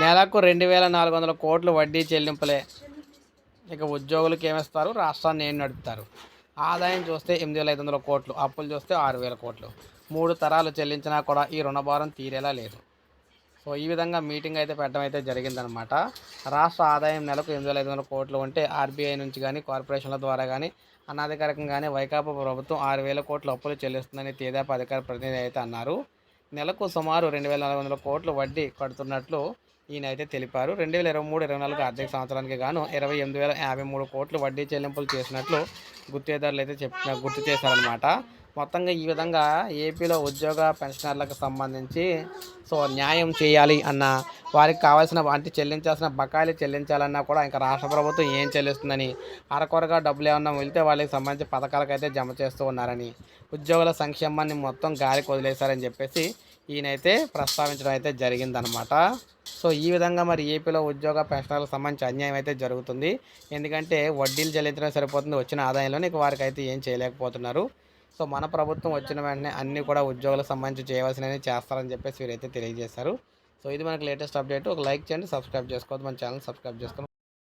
నెలకు రెండు వేల నాలుగు వందల కోట్లు వడ్డీ చెల్లింపులే. ఇక ఉద్యోగులకు ఏమిస్తారు? రాష్ట్రాన్ని ఏం నడుపుతారు? ఆదాయం చూస్తే ఎనిమిది వేల ఐదు వందల కోట్లు అప్పులు చూస్తే ఆరు వేల కోట్లు. మూడు తరాలు చెల్లించినా కూడా ఈ రుణభారం తీరేలా లేదు. సో ఈ విధంగా మీటింగ్ అయితే పెట్టడం అయితే జరిగిందనమాట. రాష్ట్ర ఆదాయం నెలకు ఎనిమిది వేల ఐదు వందల కోట్లు ఉంటే ఆర్బీఐ నుంచి కానీ కార్పొరేషన్ల ద్వారా కానీ అనాధికారికంగానే వైకాపా ప్రభుత్వం ఆరు వేల కోట్లు అప్పులు చెల్లిస్తుందని తేదాప అధికార ప్రతినిధి అయితే అన్నారు. నెలకు సుమారు రెండు వేల నాలుగు వందల కోట్లు వడ్డీ కడుతున్నట్లు ఈయన అయితే తెలిపారు. రెండు వేల ఇరవై మూడు ఇరవై నాలుగు ఆర్థిక సంవత్సరానికి గాను ఇరవై ఎనిమిది వేల యాభై మూడు కోట్లు వడ్డీ చెల్లింపులు చేసినట్లు గుత్తేదారులు అయితే చెప్పిన గుర్తు చేశారనమాట మొత్తంగా ఈ విధంగా ఏపీలో ఉద్యోగ పెన్షనర్లకు సంబంధించి సో న్యాయం చేయాలి అన్న వారికి కావాల్సిన అంటే చెల్లించాల్సిన బకాయిలు చెల్లించాలన్నా కూడా ఇంకా రాష్ట్ర ప్రభుత్వం ఏం చెల్లిస్తుందని అరకొరగా డబ్బులు ఏమన్నా వెళ్తే వాళ్ళకి సంబంధించి పథకాలకైతే జమ చేస్తూ ఉన్నారని ఉద్యోగుల సంక్షేమాన్ని మొత్తం గాలికి వదిలేశారని చెప్పేసి ఈయనైతే ప్రస్తావించడం అయితే జరిగిందనమాట సో ఈ విధంగా మరి ఏపీలో ఉద్యోగ పెన్షనర్లకు సంబంధించి అన్యాయం అయితే జరుగుతుంది. ఎందుకంటే వడ్డీలు చెల్లించడం సరిపోతుంది. వచ్చిన ఆదాయంలోనే ఇక వారికి అయితే ఏం చేయలేకపోతున్నారు. సో మన ప్రభుత్వం వచ్చిన వెంటనే అన్నీ కూడా ఉద్యోగులకు సంబంధించి చేయవలసినవి చేస్తారని చెప్పేసి వీరైతే తెలియజేశారు. సో ఇది మనకి లేటెస్ట్ అప్డేట్. ఒక లైక్ చేయండి సబ్స్క్రైబ్ చేసుకోవద్దు. మన ఛానల్ సబ్స్క్రైబ్ చేసుకొని